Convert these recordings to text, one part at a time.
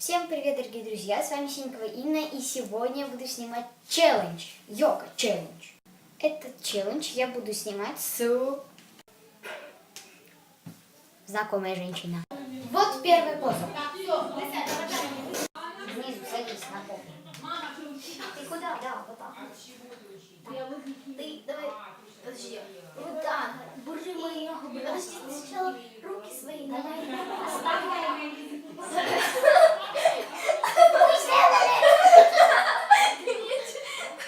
Всем привет, дорогие друзья! С вами Синькова Инна, и сегодня я буду снимать челлендж. Йога челлендж. Этот челлендж я буду снимать с знакомой женщиной. Вот первая поза. Внизу садись на пол. Ты куда? Да, вот так. Ты давай, подожди. Вот так. Буржи мои ногу. Подожди, ты сначала руки свои давай. Оставь.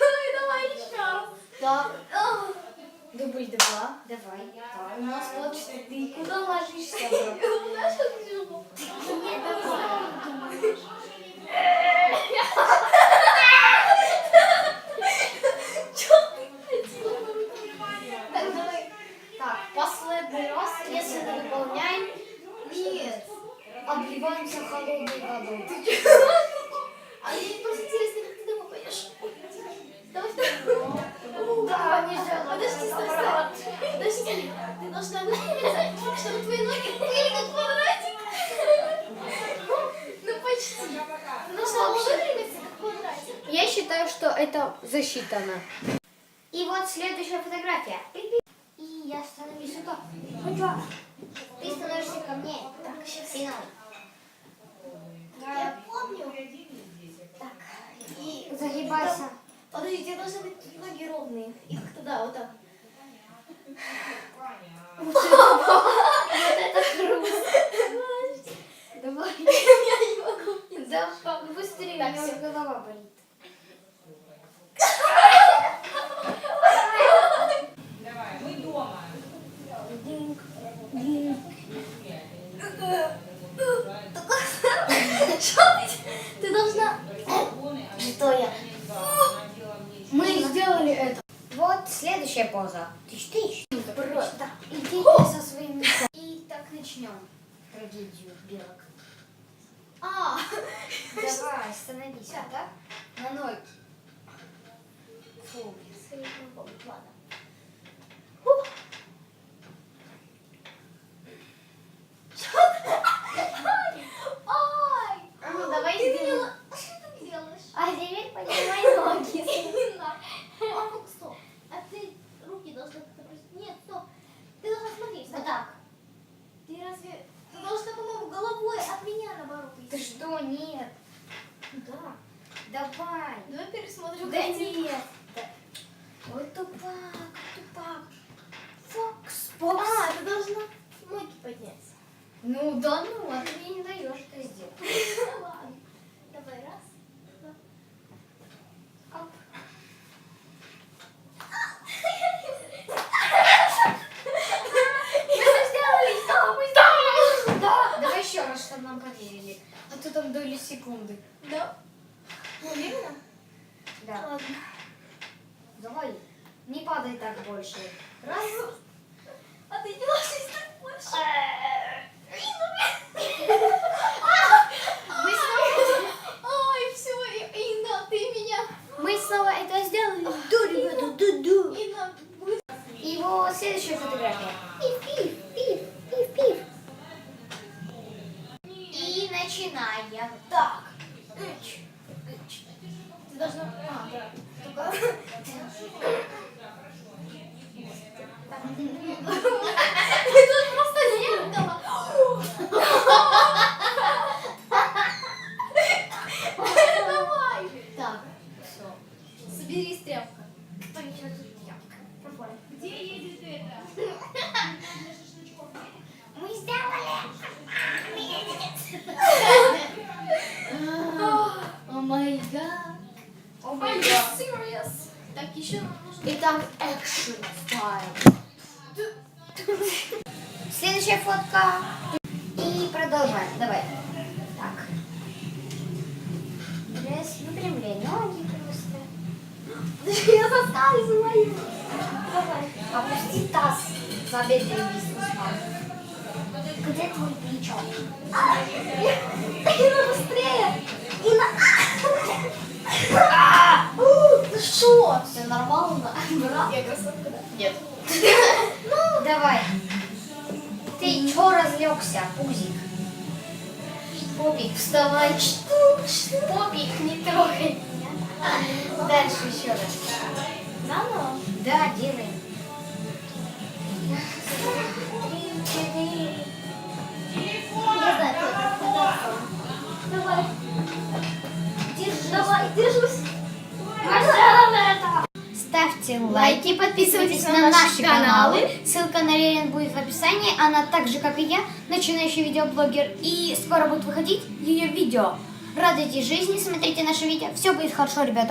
Ой, давай еще раз. Так, Ох, дубль два. Давай. Так, у нас вот что ты куда ложишься? у нас тут всё. Нет, давай. Чё ты хотела? Так, давай. Так, последний раз, если не выполняем, Нет. обливаемся холодной водой. А мне просто интересно, как ты. Давай вторую. Да, не сделала. Подожди, стой, стой. Подожди, ты должна выпрямиться, чтобы твои ноги были как квадратик. Ну почти. Ты должна выпрямиться как квадратик. Я считаю, что это засчитано. И вот следующая фотография. Сюда. Хопа. Ты становишься ко мне. Так, сейчас финал. Я помню. Так. И Загибайся. Подожди, тебе должны быть ноги ровные. И как-то да, вот так. Вот это хруст. Давай. Я не могу. Да, быстрее, у меня голова болит. Давай, мы дома. Динг, динг. Что ты? Ты должна... Что я? Мы сделали это. Вот следующая поза. Тыщ, тыщ. Просто иди со своим. И так начнем трагедию белок. А, Давай, становись. А так? На ноги. Фу. ладно. Ай! А ну давай Ты сделаем. делала- А что ты делаешь? А теперь поднимай ноги. Не надо. А ну стоп. А ты руки должна как-то просто- Нет, стоп. Ты должна смотреть. Вот так. Ты разве... Ты должна, по-моему, головой от меня наоборот Ты идти. что, нет? Да. Давай. Давай пересмотрим. Да нет. Да. Вот тупак, тупак. Фокс, фокс. А, ты должна ноги поднять. Ну да ну, а ты мне не даешь это сделать. Ладно. Давай, раз. два. Оп. Мы сделали, что? Мы сделали. Да. Давай еще раз, чтобы нам поверили. А то там доли секунды. Да. Ладно. Давай. Не падай так больше. Раз. А ты не ложись так больше. Мы снова, Ой, все, Инна, ты меня. мы снова это сделали. Ду, ребята, ду-ду. Инна, мы... И вот следующая фотография. Пив, пив, пив, пив, пив. И начинаем. Так. Должна... А. Только... Итак, экшен стайл. Следующая фотка. И продолжаем. Давай. Так. Пресс, выпрямляй ноги просто. Я соскальзываю. Давай. Опусти таз за бедренный. Где твой плечо? Инна, быстрее! Инна! Ты что? Все нормально? Я красотка, да? Нет. Давай. Ты чё разлегся, пузик? Попик. Вставай? Попик, не трогай. Дальше еще раз. Ставьте лайки, подписывайтесь на наши каналы. Ссылка на Ленин будет в описании. Она так же, как и я, начинающий видеоблогер. И скоро будет выходить ее видео. Радуйтесь жизни, смотрите наши видео. Все будет хорошо, ребята.